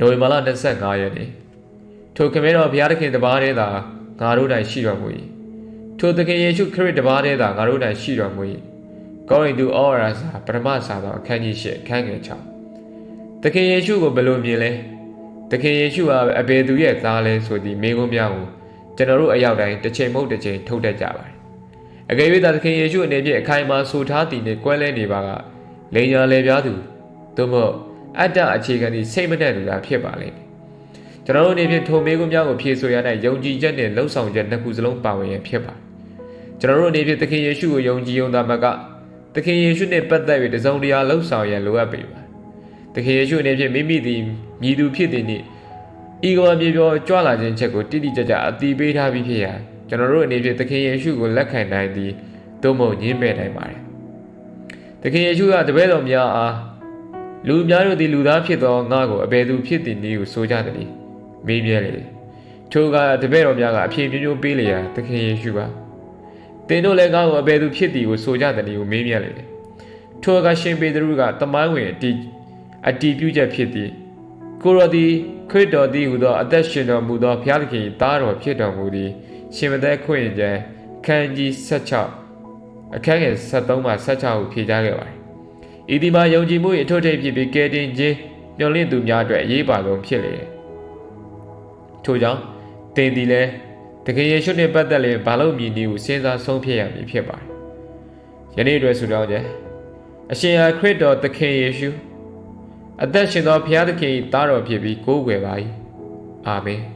နိုဝင်ဘာလ25ရက်နေ့ထိုခမဲတော်ဘုရားသခင်တပါးတည်းသာငါတို့တိုင်ရှိတော်မူ၏ထိုသခင်ယေရှုခရစ်တပါးတည်းသာငါတို့တိုင်ရှိတော်မူ၏ကောရိန္သုဩဝါဒစာပထမစာသောအခန်းကြီး၈အခန်းငယ်6သခင်ယေရှုကိုဘယ်လိုမြင်လဲသခင်ယေရှုဟာအဘယ်သူရဲ့သားလဲဆိုသည့်မိကုံးများကိုကျွန်တော်တို့အရောက်တိုင်းတစ်ချိန်မဟုတ်တစ်ချိန်ထုတ်တတ်ကြပါတယ်အကယ်၍သာသခင်ယေရှုအနေဖြင့်အခိုင်အမာဆိုထားတည်နေကွဲလဲနေပါကလိန်ညာလေပြားသူသို့မဟုတ် အတ္တအခြေခံသည့်စိတ်မနှက်သူသာဖြစ်ပါလိမ့်မယ်ကျွန်တော်တို့အနေဖြင့်ထိုမိကုံးများကိုဖြေဆိုရတဲ့ယုံကြည်ချက်နဲ့လှုပ်ဆောင်ချက်နှစ်ခုစလုံးပါဝင်ရဖြစ်ပါတယ်ကျွန်တော်တို့အနေဖြင့်သခင်ယေရှုကိုယုံကြည်ယုံသားမကသခင်ယေရှုနဲ့ပတ်သက်ပြီးတစုံတရာလှုပ်ဆောင်ရန်လိုအပ်ပေပါတယ်သခင်ယေရှုအနေဖြင့်မိမိသည်မြည်သူဖြစ်သည်နှင့်ဤကမ္ဘာမြေပြောကြွလာခြင်းချက်ကိုတိတိကျကျအတိပေးထားပြီးဖြစ်ရာကျွန်တော်တို့အနေဖြင့်သခင်ယေရှုကိုလက်ခံနိုင်သည်သို့မဟုတ်ညှင်းပယ်နိုင်ပါတယ်သခင်ယေရှုကတပည့်တော်များအား လူများတို့သည်လူသားဖြစ်သောငါကိုအဘယ်သူဖြစ်သည်နည်းကိုဆိုကြသည်မေးမြဲလေထိုကတပည့်တော်များကအဖြေမျိုးမျိုးပေးလျာသခင်ယေရှုပါသင်တို့လည်းငါ့ကိုအဘယ်သူဖြစ်သည်ကိုဆိုကြသည်ကိုမေးမြဲလေထိုကရှင်ပေတရုကတမိုင်းဝင်အတီအတီပြုချက်ဖြစ်သည်ကိုရောသည်ခရစ်တော်သည်ဟူသောအသက်ရှင်တော်မူသောဘုရားသခင်၏သားတော်ဖြစ်တော်မူသည်ရှင်မသက်ခွင့်ကျမ်းခန်းကြီး16အခန်းငယ်73မှ16ကိုဖြေကြားခဲ့ပါတယ်။ ဤဒီမှာယုံကြည်မှု၏အထွတ်ထိပ်ဖြစ်ပြီးကယ်တင်ခြင်းညွှန်လင့်သူများအတွက်အရေးပါဆုံးဖြစ်လေတယ်။ထို့ကြောင့်သင်သည်လည်းတကယ်ယေရှုနှင့်ပတ်သက်လျင်ဘာလို့မြည်နည်းကိုစဉ်းစားဆုံးဖြတ်ရမည်ဖြစ်ပါတယ်။ယနေ့အတွက်ဆုတောင်းခြင်းအရှင်ဟာခရစ်တော်သခင်ယေရှုအသက်ရှင်သောဘုရားသခင်၏သားတော်ဖြစ်ပြီးကိုးကွယ်ပါ၏။အာမင်။